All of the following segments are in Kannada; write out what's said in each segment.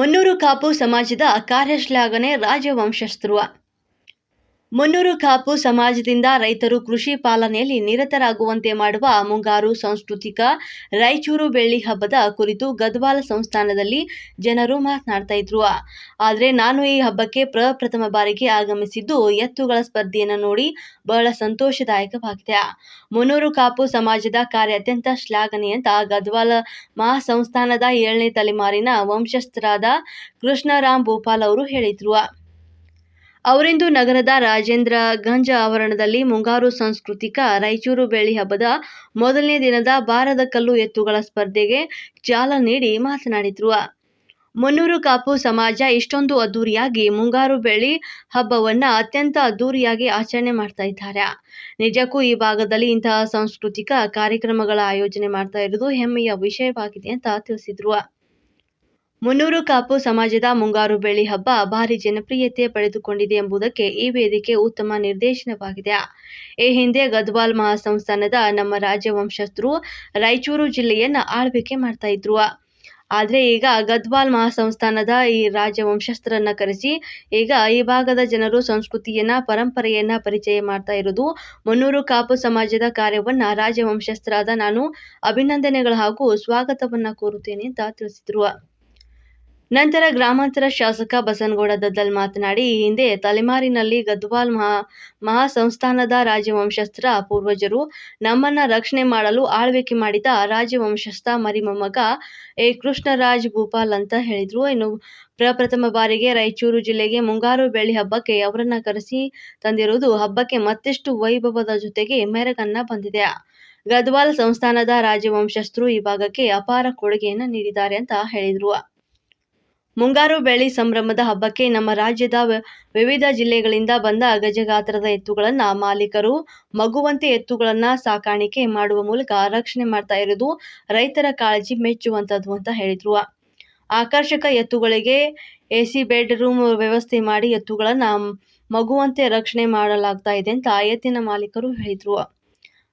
ಮುನ್ನೂರು ಕಾಪು ಸಮಾಜದ ಕಾರ್ಯಶ್ಲಾಘನೆ ರಾಜವಂಶಸ್ಥರು. ಮುನ್ನೂರು ಕಾಪು ಸಮಾಜದಿಂದ ರೈತರು ಕೃಷಿ ಪಾಲನೆಯಲ್ಲಿ ನಿರತರಾಗುವಂತೆ ಮಾಡುವ ಮುಂಗಾರು ಸಾಂಸ್ಕೃತಿಕ ರಾಯಚೂರು ಬೆಳ್ಳಿ ಹಬ್ಬದ ಕುರಿತು ಗದ್ವಾಲ ಸಂಸ್ಥಾನದಲ್ಲಿ ಜನರು ಮಾತನಾಡ್ತಾ ಇದ್ರು. ಆದರೆ ನಾನು ಈ ಹಬ್ಬಕ್ಕೆ ಪ್ರಪ್ರಥಮ ಬಾರಿಗೆ ಆಗಮಿಸಿದ್ದು ಎತ್ತುಗಳ ಸ್ಪರ್ಧೆಯನ್ನು ನೋಡಿ ಬಹಳ ಸಂತೋಷದಾಯಕವಾಗಿದೆ. ಮುನ್ನೂರು ಕಾಪು ಸಮಾಜದ ಕಾರ್ಯ ಅತ್ಯಂತ ಶ್ಲಾಘನೀಯ ಅಂತ ಗದ್ವಾಲ ಮಹಾಸಂಸ್ಥಾನದ ಏಳನೇ ತಲೆಮಾರಿನ ವಂಶಸ್ಥರಾದ ಕೃಷ್ಣರಾಮ್ ಭೂಪಾಲ್ ಅವರು ಹೇಳಿದ್ರು. ಅವರಿಂದು ನಗರದ ರಾಜೇಂದ್ರ ಗಂಜ ಆವರಣದಲ್ಲಿ ಮುಂಗಾರು ಸಾಂಸ್ಕೃತಿಕ ರಾಯಚೂರು ಬೆಳ್ಳಿ ಹಬ್ಬದ ಮೊದಲನೇ ದಿನದ ಬಾರದ ಕಲ್ಲು ಎತ್ತುಗಳ ಸ್ಪರ್ಧೆಗೆ ಚಾಲನೆ ನೀಡಿ ಮಾತನಾಡಿದ್ರು. ಮುನ್ನೂರು ಕಾಪು ಸಮಾಜ ಇಷ್ಟೊಂದು ಅದ್ದೂರಿಯಾಗಿ ಮುಂಗಾರು ಬೆಳ್ಳಿ ಹಬ್ಬವನ್ನ ಅತ್ಯಂತ ಅದ್ದೂರಿಯಾಗಿ ಆಚರಣೆ ಮಾಡ್ತಾ ಇದ್ದಾರೆ. ನಿಜಕ್ಕೂ ಈ ಭಾಗದಲ್ಲಿ ಇಂತಹ ಸಾಂಸ್ಕೃತಿಕ ಕಾರ್ಯಕ್ರಮಗಳ ಆಯೋಜನೆ ಮಾಡ್ತಾ ಇರೋದು ಹೆಮ್ಮೆಯ ವಿಷಯವಾಗಿದೆ ಅಂತ ತಿಳಿಸಿದ್ರು. ಮುನ್ನೂರು ಕಾಪು ಸಮಾಜದ ಮುಂಗಾರು ಬೆಳ್ಳಿ ಹಬ್ಬ ಭಾರಿ ಜನಪ್ರಿಯತೆ ಪಡೆದುಕೊಂಡಿದೆ ಎಂಬುದಕ್ಕೆ ಈ ವೇದಿಕೆ ಉತ್ತಮ ನಿರ್ದೇಶನವಾಗಿದೆ. ಈ ಹಿಂದೆ ಗದ್ವಾಲ್ ಮಹಾಸಂಸ್ಥಾನದ ನಮ್ಮ ರಾಜವಂಶಸ್ಥರು ರಾಯಚೂರು ಜಿಲ್ಲೆಯನ್ನ ಆಳ್ವಿಕೆ ಮಾಡ್ತಾ ಇದ್ರು. ಆದ್ರೆ ಈಗ ಗದ್ವಾಲ್ ಮಹಾಸಂಸ್ಥಾನದ ಈ ರಾಜವಂಶಸ್ಥರನ್ನ ಕರೆಸಿ ಈಗ ಈ ಭಾಗದ ಜನರು ಸಂಸ್ಕೃತಿಯನ್ನ, ಪರಂಪರೆಯನ್ನ ಪರಿಚಯ ಮಾಡ್ತಾ ಇರೋದು ಮುನ್ನೂರು ಕಾಪು ಸಮಾಜದ ಕಾರ್ಯವನ್ನ ರಾಜವಂಶಸ್ಥರಾದ ನಾನು ಅಭಿನಂದನೆಗಳು ಹಾಗೂ ಸ್ವಾಗತವನ್ನ ಕೋರುತ್ತೇನೆ ಅಂತ ತಿಳಿಸಿದ್ರು. ನಂತರ ಗ್ರಾಮಾಂತರ ಶಾಸಕ ಬಸನಗೌಡ ದದ್ದಲ್ ಮಾತನಾಡಿ, ಈ ಹಿಂದೆ ತಲೆಮಾರಿನಲ್ಲಿ ಗದ್ವಾಲ್ ಮಹಾ, ಮಹಾಸಂಸ್ಥಾನದ ರಾಜವಂಶಸ್ಥರ ಪೂರ್ವಜರು ನಮ್ಮನ್ನ ರಕ್ಷಣೆ ಮಾಡಲು ಆಳ್ವಿಕೆ ಮಾಡಿದ ರಾಜವಂಶಸ್ಥ ಮರಿಮೊಮ್ಮಗ ಎ. ಕೃಷ್ಣರಾಜ್ ಭೂಪಾಲ್ ಅಂತ ಹೇಳಿದ್ರು. ಇನ್ನು ಪ್ರಪ್ರಥಮ ಬಾರಿಗೆ ರಾಯಚೂರು ಜಿಲ್ಲೆಗೆ ಮುಂಗಾರು ಬೆಳ್ಳಿ ಹಬ್ಬಕ್ಕೆ ಅವರನ್ನ ಕರೆಸಿ ತಂದಿರುವುದು ಹಬ್ಬಕ್ಕೆ ಮತ್ತಿಷ್ಟು ವೈಭವದ ಜೊತೆಗೆ ಮೆರಗನ್ನ ಬಂದಿದೆ. ಗದ್ವಾಲ್ ಸಂಸ್ಥಾನದ ರಾಜವಂಶಸ್ಥರು ಈ ಭಾಗಕ್ಕೆ ಅಪಾರ ಕೊಡುಗೆಯನ್ನ ನೀಡಿದ್ದಾರೆ ಅಂತ ಹೇಳಿದ್ರು. ಮುಂಗಾರು ಬೆಳೆ ಸಂಭ್ರಮದ ಹಬ್ಬಕ್ಕೆ ನಮ್ಮ ರಾಜ್ಯದ ವಿವಿಧ ಜಿಲ್ಲೆಗಳಿಂದ ಬಂದ ಗಜಗಾತ್ರದ ಎತ್ತುಗಳನ್ನ ಮಾಲೀಕರು ಮಗುವಂತೆ ಎತ್ತುಗಳನ್ನ ಸಾಕಾಣಿಕೆ ಮಾಡುವ ಮೂಲಕ ರಕ್ಷಣೆ ಮಾಡ್ತಾ ಇರೋದು ರೈತರ ಕಾಳಜಿ ಮೆಚ್ಚುವಂತದ್ದು ಅಂತ ಹೇಳಿದ್ರು. ಆಕರ್ಷಕ ಎತ್ತುಗಳಿಗೆ ಎ ಬೆಡ್ ರೂಮ್ ವ್ಯವಸ್ಥೆ ಮಾಡಿ ಎತ್ತುಗಳನ್ನ ಮಗುವಂತೆ ರಕ್ಷಣೆ ಮಾಡಲಾಗ್ತಾ ಇದೆ ಅಂತ ಎತ್ತಿನ ಮಾಲೀಕರು ಹೇಳಿದ್ರು.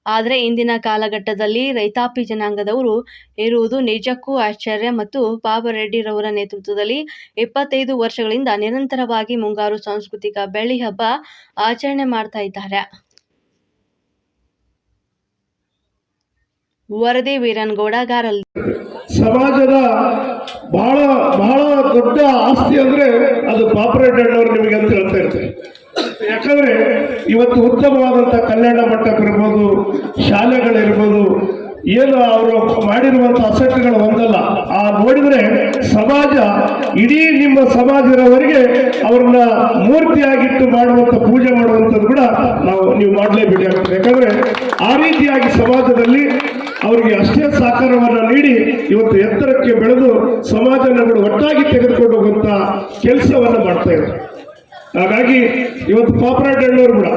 ಆದರೆ ಇಂದಿನ ಕಾಲಘಟ್ಟದಲ್ಲಿ ರೈತಾಪಿ ಜನಾಂಗದವರು ಇರುವುದು ನಿಜಕ್ಕೂ ಆಶ್ಚರ್ಯ ಮತ್ತು ಪಾಪರೆಡ್ಡಿರವರ ನೇತೃತ್ವದಲ್ಲಿ ಇಪ್ಪತ್ತೈದು ವರ್ಷಗಳಿಂದ ನಿರಂತರವಾಗಿ ಮುಂಗಾರು ಸಾಂಸ್ಕೃತಿಕ ಬೆಳ್ಳಿ ಹಬ್ಬ ಆಚರಣೆ ಮಾಡ್ತಾ ಇದ್ದಾರೆ. ವರದಿ ವೀರನ್ಗೌಡ ಗಾರಲ್. ಸಮಾಜದ ಬಹಳ ಬಹಳ ದೊಡ್ಡ ಆಸ್ತಿ ಅಂದ್ರೆ ಅದು ಪಾಪರೇಟ್ ಅಣ್ಣವ್ರು ನಿಮಗೆ ಅಂತ ಹೇಳ್ತಾ ಇರ್ತಾರೆ ಯಾಕಂದ್ರೆ ಇವತ್ತು ಉತ್ತಮವಾದಂಥ ಕಲ್ಯಾಣ ಮಂಟಪ ಇರ್ಬೋದು, ಶಾಲೆಗಳಿರ್ಬೋದು, ಏನು ಅವರು ಮಾಡಿರುವಂಥ ಅಸೆಟ್ಗಳು ಒಂದಲ್ಲ, ಆ ನೋಡಿದ್ರೆ ಸಮಾಜ, ಇಡೀ ನಿಮ್ಮ ಸಮಾಜದವರಿಗೆ ಅವ್ರನ್ನ ಮೂರ್ತಿಯಾಗಿಟ್ಟು ಮಾಡುವಂಥ ಪೂಜೆ ಮಾಡುವಂಥದ್ದು ಕೂಡ ನಾವು ನೀವು ಮಾಡಲೇಬೇಕಾಗ್ತದೆ ಯಾಕಂದ್ರೆ ಆ ರೀತಿಯಾಗಿ ಸಮಾಜದಲ್ಲಿ ಅವರಿಗೆ ಅಷ್ಟೇ ಸಹಕಾರವನ್ನು ನೀಡಿ ಇವತ್ತು ಎತ್ತರಕ್ಕೆ ಬೆಳೆದು ಸಮಾಜನಗಳು ಒಟ್ಟಾಗಿ ತೆಗೆದುಕೊಂಡು ಹೋಗುವಂತ ಕೆಲಸವನ್ನು ಮಾಡ್ತಾ ಇದ್ದಾರೆ. ಹಾಗಾಗಿ ಇವತ್ತು ಪಾಪರಾಟ್ ಹಳ್ಳೂರು ಕೂಡ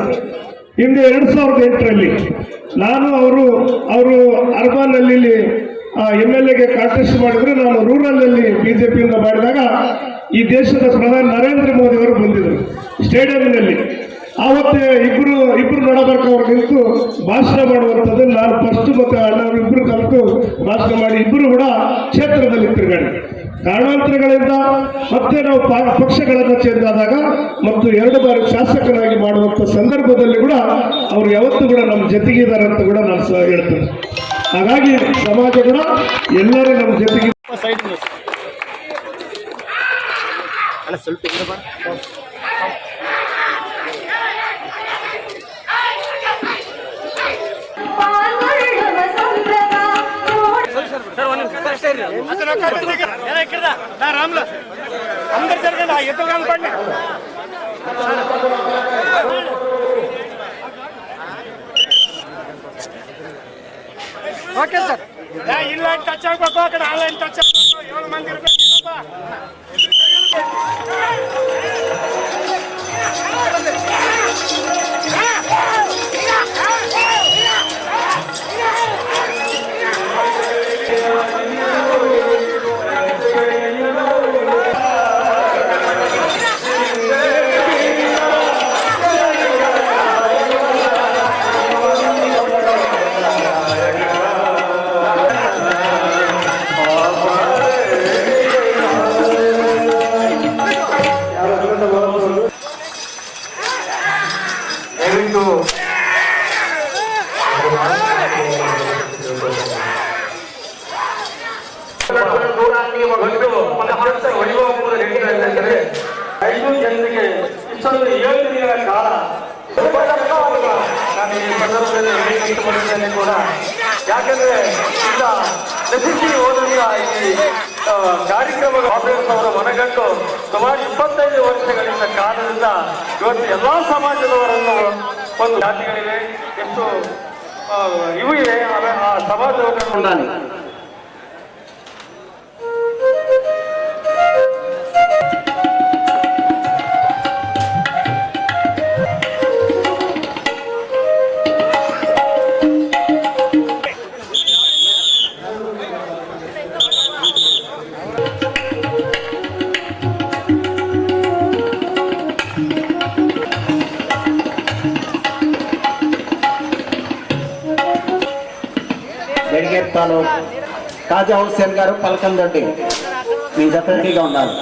ಹಿಂದೆ ಎರಡು ಸಾವಿರದ ಎಂಟರಲ್ಲಿ ನಾನು, ಅವರು ಅವರು ಅರ್ಬನ್ ಅಲ್ಲಿ ಎಂ ಎಲ್ ಎಗೆ ಕಾಂಟೆಸ್ಟ್ ಮಾಡಿದ್ರೆ. ನಾನು ರೂರಲ್ ಅಲ್ಲಿ ಪಿಯಿಂದ ಮಾಡಿದಾಗ ಈ ದೇಶದ ಪ್ರಧಾನಿ ನರೇಂದ್ರ ಮೋದಿ ಅವರು ಬಂದಿದ್ರು ಸ್ಟೇಡಿಯಂನಲ್ಲಿ ಆವತ್ತೇ ಇಬ್ರು ಇಬ್ರು ನಡಬರ್ಕ ಅವ್ರು ನಿಂತು ಭಾಷಣ ಮಾಡುವಂಥದ್ದು. ನಾನು ಫಸ್ಟ್ ಮತ್ತೆ ಇಬ್ರು ಕಲಿತು ಭಾಷಣ ಮಾಡಿ ಇಬ್ರು ಕೂಡ ಕ್ಷೇತ್ರದಲ್ಲಿ ತಿರುಗಾಡಿ. ಕಾರಣಾಂತರಗಳಿಂದ ಮತ್ತೆ ನಾವು ಪಕ್ಷಗಳನ್ನು ಚೇಂಜ್ ಆದಾಗ ಮತ್ತು ಎರಡು ಬಾರಿ ಶಾಸಕರಾಗಿ ಮಾಡುವಂಥ ಸಂದರ್ಭದಲ್ಲಿ ಕೂಡ ಅವರು ಯಾವತ್ತೂ ಕೂಡ ನಮ್ಮ ಜೊತೆಗಿದ್ದಾರೆ ಅಂತ ಕೂಡ ನಾನು ಹೇಳ್ತೇನೆ. ಹಾಗಾಗಿ ಸಮಾಜ ಕೂಡ ಎಲ್ಲರೂ ನಮ್ಮ ಜೊತೆಗೆ అందరు జరగండి ఆ ఎదురు కనపడి ఓకే సార్. ఇన్లైన్ టచ్ అవ్వకపో అక్కడ ఆన్లైన్ టచ్ అవ్వకపో ఎవరి మంది ವೈಭವಪೂರ್ಣ ಐದು ಜನರಿಗೆ ಏಳು ದಿನಗಳ ಕಾಲ ನಾನು ಕೂಡ ಯಾಕಂದ್ರೆ ಈಗ ನಶಿಸಿ ಆಯ್ತು ಕಾರ್ಯಕ್ರಮ ಅವರ ಮನಗಂಡು ಸುಮಾರು ಇಪ್ಪತ್ತೈದು ವರ್ಷಗಳಿಂದ ಕಾಲದಿಂದ ಇವತ್ತು ಎಲ್ಲಾ ಸಮಾಜದವರನ್ನು ಒಂದು ಜಾತಿಗಳಿವೆ, ಎಷ್ಟು ಇವು ಇವೆ ಆ ಸಮಾಜವನ್ನು చెప్తాను. కాజా హుస్సేన్ గారు పలకందొడ్డి మీ జపరెడ్డిగా ఉన్నారు